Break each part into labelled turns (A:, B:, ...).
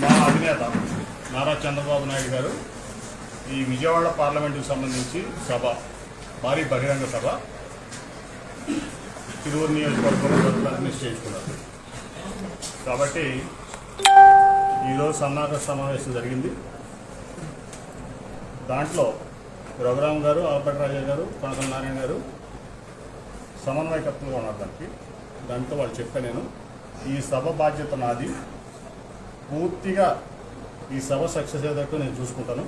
A: మా అధినేత నారా చంద్రబాబు నాయుడు గారు ఈ విజయవాడ పార్లమెంటుకు సంబంధించి సభ భారీ బహిరంగ సభ తిరువురు నియోజకవర్గంలో నిశ్చయించుకున్నారు కాబట్టి ఈరోజు సన్నాహక సమావేశం జరిగింది. దాంట్లో రఘురామ్ గారు ఆల్బర్ట్ రాజా గారు కొనకల నారాయణ గారు సమన్వయకర్తలుగా ఉన్నారు దానికి. దాంతో వాళ్ళు చెప్పా నేను. ఈ సభ బాధ్యత నాది. పూర్తిగా ఈ సభ సక్సెస్ అయ్యేటట్టు నేను చూసుకుంటాను.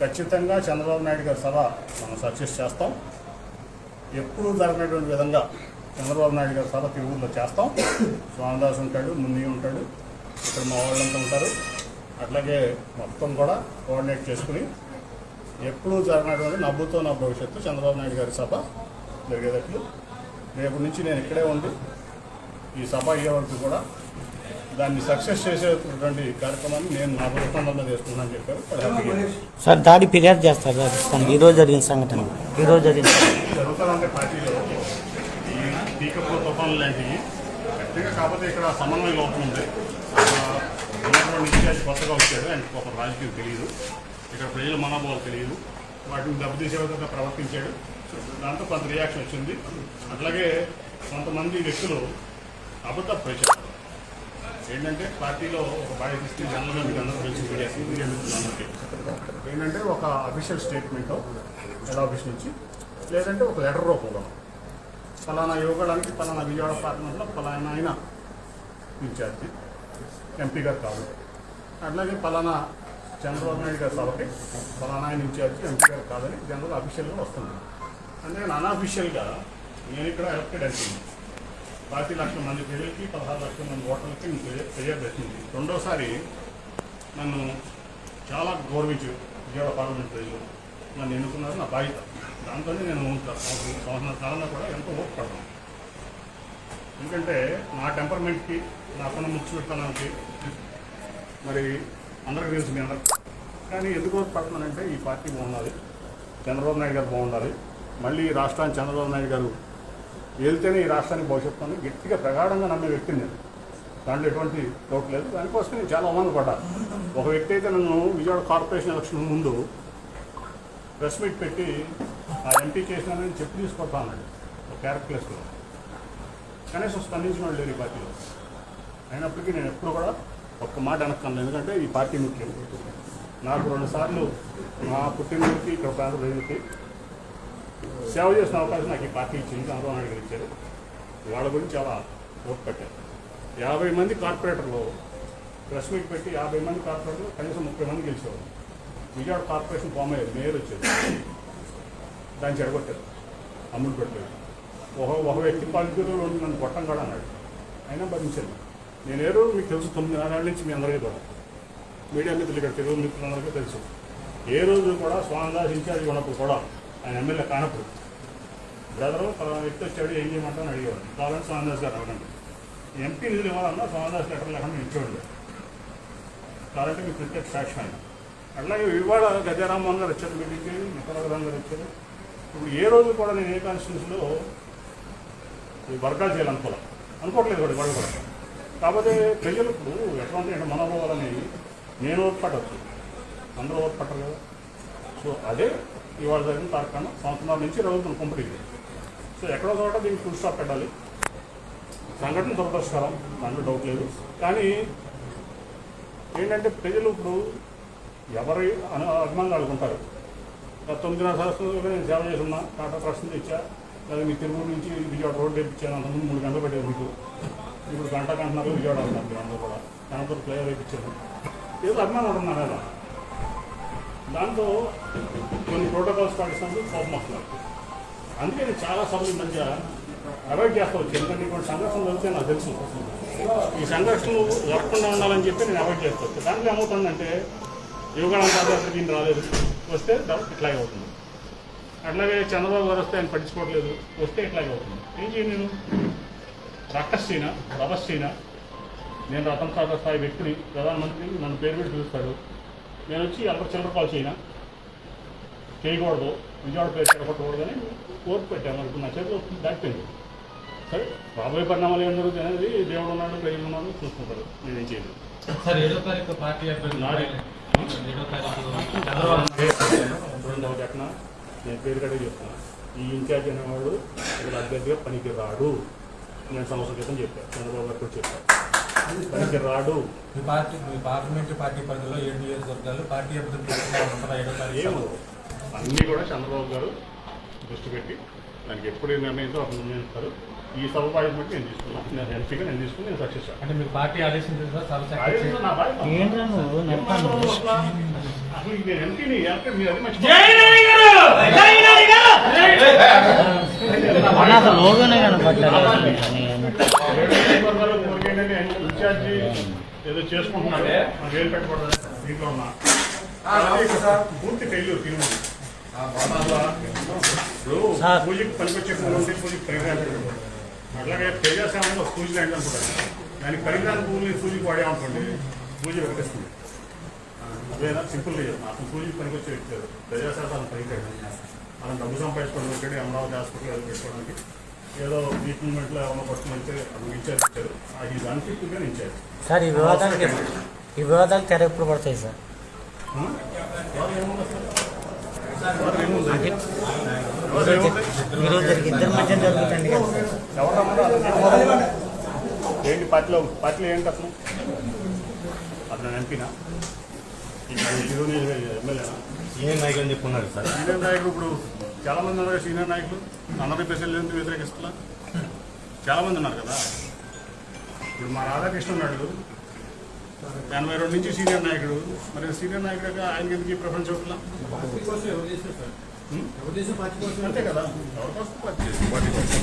A: ఖచ్చితంగా చంద్రబాబు నాయుడు గారి సభ మనం సక్సెస్ చేస్తాం. ఎప్పుడూ జరగనటువంటి విధంగా చంద్రబాబు నాయుడు గారి సభ తిరుగులో చేస్తాం. స్వామిదాస్ ఉంటాడు మున్ని ఉంటాడు ఇక్కడ మా వాళ్ళంతా ఉంటారు. అట్లాగే మొత్తం కూడా కోఆర్డినేట్ చేసుకుని ఎప్పుడూ జరగనటువంటి నవ్వుతో నా భవిష్యత్తు చంద్రబాబు నాయుడు గారి సభ జరిగేటట్లు. రేపు నుంచి నేను ఇక్కడే ఉండి ఈ సభ అయ్యే వరకు కూడా దాన్ని సక్సెస్ చేసేటటువంటి కార్యక్రమాన్ని నేను నా ప్రభుత్వంలో చేసుకున్నానని చెప్పారు.
B: సార్ దాడి ఫిర్యాదు చేస్తారు రాజస్థాన్ ఈరోజు జరిగిన సంఘటన. ఈరోజు జరిగిన
A: జరుగుతానంటే పార్టీలో ఈ టీకప్లో తుఫాన్లు లాంటివి కాకపోతే ఇక్కడ సమన్వయ లోపం ఉంది. ఆ, ఉన్నటువంటి ఇన్ఛార్జ్ కొత్తగా వచ్చాడు. ఆయనకు ఒక రాజకీయం తెలియదు. ఇక్కడ ప్రజల మనోభావాలు తెలియదు. వాటిని దెబ్బతీసే విధంగా ప్రవర్తించాడు. దాంతో కొంత రియాక్షన్ వచ్చింది. అట్లాగే కొంతమంది వ్యక్తులు అబద్ధ ప్రచారం ఏంటంటే పార్టీలో ఒక బాధ్యత ఇస్తే జనరల్గా మీకు అందరూ ఏంటంటే ఒక అఫీషియల్ స్టేట్మెంట్ హెడ్ ఆఫీస్ నుంచి లేదంటే ఒక లెటర్ రూపంలో. ఫలానా యువగడానికి ఫలానా విజయవాడ పార్లమెంట్లో ఫలానా ఆయన ఇన్ఛార్జి ఎంపీ గారు కాదు. అట్లాగే ఫలానా చంద్రబాబు నాయుడు గారి సభకి ఫలానా ఆయన ఇన్ఛార్జి ఎంపీ గారు కాదని జనరల్ అఫీషియల్గా వస్తుంది. అంటే అన్అఫీషియల్గా నేను ఇక్కడ ఎలక్టెడ్ ఎంపీ పార్టీ లక్షల మంది ప్రజలకి పదహారు లక్షల మంది ఓటర్లకి నేను ఫిర్యాదు రెండోసారి నన్ను చాలా గౌరవించు విజయవాడ పార్లమెంట్ ప్రజలు. నన్ను ఎన్నుకున్నారు నా బాధ్యత. దాంతోనే నేను ఉంటాను సంవత్సరం కాలంలో కూడా ఎంతో ఓపికపడతాను ఎందుకంటే నా టెంపర్మెంట్కి నా ముచ్చు పెట్టడానికి మరి అందరికీ తెలుసు మీ అందరికి. కానీ ఎందుకు ఓపికపడుతున్నానంటే ఈ పార్టీ బాగుండాలి. చంద్రబాబు నాయుడు గారు బాగుండాలి. మళ్ళీ ఈ చంద్రబాబు నాయుడు గారు వెళ్తేనే ఈ రాష్ట్రానికి భవిష్యత్తు అని గట్టిగా ప్రగాఢంగా నమ్మే వ్యక్తిని నేను. దాంట్లో ఎటువంటి లోటు లేదు. దానికోసం నేను చాలా అవమానపడ్డాను ఒక వ్యక్తి అయితే నన్ను విజయవాడ కార్పొరేషన్ ఎలక్షన్ ముందు ప్రెస్ మీట్ పెట్టి ఆ ఎంపీ చేసినానని చెప్పి తీసుకొస్తా అన్నాడు. ఒక క్యారెక్టర్ ప్లేస్లో. కనీసం స్పందించిన వాళ్ళు లేరు ఈ పార్టీలో. అయినప్పటికీ నేను ఎప్పుడు కూడా ఒక్క మాట వెనక్కాను ఎందుకంటే ఈ పార్టీ ముఖ్యం నాకు రెండుసార్లు నా పుట్టినరోజుకి ఇక్కడ ప్రాంత ప్రజలకి సేవ చేసిన అవకాశం నాకు ఈ పార్టీ ఇచ్చింది చంద్రబాబు నాయుడు గారు ఇచ్చారు. వాళ్ళ గురించి చాలా ఓట్ పెట్టారు. యాభై మంది కార్పొరేటర్లు ప్రెస్ మీట్ పెట్టి యాభై మంది కార్పొరేటర్లు కనీసం ముప్పై మంది గెలిచేవారు విజయవాడ కార్పొరేషన్ ఫామ్ అయ్యేది మేయర్ వచ్చేది దాన్ని చెడగొట్టారు అమ్ముడు పెట్టలేదు. ఒక ఒక వ్యక్తి పాలిటికల్లో నన్ను కొట్టం కూడా అన్నాడు. అయినా భరించాను. నేను ఏ రోజు మీకు తెలుసు తొమ్మిది నెలల నుంచి మీ అందరికీ కూడా మీడియా మిత్రులు ఇక్కడ తెలుగు మిత్రులందరికీ తెలుసు. ఏ రోజు కూడా స్వామిదాస్ ఇన్ఛార్జ్ ఉన్నప్పుడు కూడా ఆయన ఎమ్మెల్యే కానప్పుడు. బ్రదరు పలానా వ్యక్తి వచ్చాడు ఏం చేయమంటాను అడిగేవాడు. కావాలంటే స్వామిదాస్ గారు అడగండి ఎంపీ నిధులు ఇవ్వాలన్నా స్వామిదాస్ లెటర్ లేకుండా ఇచ్చేవాడు కాబట్టి మీకు ప్రత్యేక సాక్ష్యం ఆయన. అట్లాగే ఇవాళ గజారామ్మోహన్ గారు వచ్చారు మీటింగ్కి నిక్కరామ్ గారు వచ్చారు. ఇప్పుడు ఏ రోజు కూడా నేను ఏ కాన్స్టిట్యూన్స్లో వర్గాలు చేయాలనుకోవాలి అనుకోవట్లేదు వాడు వాళ్ళు కూడా. కాకపోతే ప్రజలు ఇప్పుడు ఎటువంటి మనోభావాలని నేను ఓర్పడచ్చు. అందరూ ఓర్పట్టరు కదా. సో అదే ఇవాళ జరిగిన కార్యక్రమం. సంవత్సరాల నుంచి రోజు కుంపటికి సో ఎక్కడో చోట దీనికి ఫుల్ స్టాప్ పెట్టాలి. సంఘటన దురదృష్టకరం. దాంట్లో డౌట్ లేదు. కానీ ఏంటంటే ప్రజలు ఇప్పుడు ఎవరి అను అభిమానులు అడుగుంటారు గత తొమ్మిదిన్నర సంవత్సరాలుగా నేను సేవ చేస్తున్నా టాటా ట్రస్ట్ ఇచ్చా లేదా మీ తిరుమల నుంచి విజయవాడ రోడ్డు తెప్పించాను అంతకుముందు మూడు గంటలు పెట్టారు మీకు. ఇప్పుడు గంట గంటన్నర విజయవాడ ఉన్నారు మీరు అందరూ కూడా. దాంతో ప్లేయర్ వేయించారు ఏదో అభిమానం ఉంటుంది కదా. దాంతో కొన్ని ప్రోటోకాల్స్ పాటిస్తున్నప్పుడు కోపం వస్తున్నారు అందుకే నేను చాలా సభలు మధ్య అవాయిడ్ చేస్తా వచ్చి ఎందుకంటే కొన్ని సంఘర్షణలు జరిగితే నాకు తెలుసు. ఈ సంఘర్షణలు జరగకుండా ఉండాలని చెప్పి నేను అవాయిడ్ చేస్తా వచ్చి. దాంట్లో ఏమవుతుందంటే యువగణ పాదయాత్ర దీన్ని రాలేదు. వస్తే ఇట్లాగే అవుతుంది. అట్లాగే చంద్రబాబు గారు వస్తే ఆయన పట్టించుకోవట్లేదు. వస్తే ఇట్లాగే అవుతుంది. ఏం చేయను నేను? రక్తశ్రీన రవస్తీన నేను రతన్ టాటా స్థాయి వ్యక్తిని ప్రధానమంత్రి నన్ను పేరు పెట్టి పిలుస్తాడు. నేను వచ్చి ఎవరు చిల్లర కాల్ చేయనా? చేయకూడదు. విజయవాడ పేరు చెడగొట్టకూడదని కోర్టు పెట్టాము ఇప్పుడు నా చేతిలో దాటిపోయింది సరే రాబోయే పరిణామాలు ఏం జరుగుతాయి అనేది దేవుడు ఉన్నాడు ప్రజలు ఉన్నాడు చూసుకుంటారు నేనేం చేయలేదు
C: సార్ ఏడో తారీఖు పార్టీ. ఏడో తారీఖు చంద్రబాబు
A: నేను పేరు కడే చెప్తున్నా. ఈ ఇన్ఛార్జ్ అనేవాడు ఇక్కడ అభ్యర్థిగా పనికి రాడు నేను సంవత్సరం క్రితం చెప్పాను చంద్రబాబు గారు కూడా చెప్పాను రాడు
C: మీ పార్టీ మీ పార్లమెంటరీ పార్టీ పరిధిలో ఏడు నియోజకవర్గాలు పార్టీ తారీఖు
A: అన్నీ కూడా చంద్రబాబు గారు దృష్టి పెట్టి దానికి ఎప్పుడు ఏ నిర్ణయిందో అప్పుడు నిర్ణయిస్తారు. ఈ సభ బట్టి నేను తీసుకున్నాను. నేను ఎంపీగా నేను తీసుకుని నేను సక్సెస్
C: అంటే మీకు పార్టీ ఆదేశించింది
A: అసలు నేను ఎంపీని ఎంపీ మీరు అది
B: అన్న అసలు
A: ఇన్ఛార్జి ఏదో చేసుకుంటున్నాడు. నాకు ఏం పెట్టకూడదు. దీంట్లో ఉన్నా. పూర్తి ఫెయిల్యూర్ తిరుమల. పూజకి పనికొచ్చే పూలు ఉంటే పూజకి పరిగణాలు అట్లాగే తేజస్వామి ఒక పూజ లాంటి అనుకుంటాను దానికి పరిగణాల పూలని పూజకి వాడేమనుకోండి పూజ వెంకటేస్తుంది అదేనా సింపుల్గా చెప్తున్నా అసలు పూజకి పనికొచ్చే వ్యక్తి పనికిరాడు మనం డబ్బు సంపాదించుకోవడం ఇక్కడ అమరావతి హాస్పిటల్ అది పెట్టుకోవడానికి ఏదో ట్రీట్మెంట్లో పట్టుకుని ఇచ్చారు అన్ఫిట్గా
B: సార్ ఈ వివాదాలకి ఈ వివాదాలు తెర ఎప్పుడు పడతాయి సార్
A: అసలు?
B: ఈరోజు జరిగి ఇద్దరి మధ్య జరుగుతుంది కదా?
A: ఏంటి పార్టీలో పార్టీలో ఏంటి అతను అతను ఎంపీనా ఎమ్మెల్యేనా
D: సీనియర్ నాయకులు అని చెప్పుకున్నారు సార్
A: సీనియర్ నాయకులు ఇప్పుడు చాలా మంది ఉన్నారు కదా సీనియర్ నాయకులు. అందరి ప్రజలు ఎందుకు వ్యతిరేకిస్తున్నా. చాలా మంది ఉన్నారు కదా. ఇప్పుడు మా రాధాకృష్ణ ఉన్నాడు. ఎనభై రెండు నుంచి సీనియర్ నాయకుడు. మరి సీనియర్ నాయకుడుగా ఆయనకి ఎందుకు ప్రిఫరెన్స్ ఇవ్వట్లా? అంతే కదా. పార్టీ కోసం.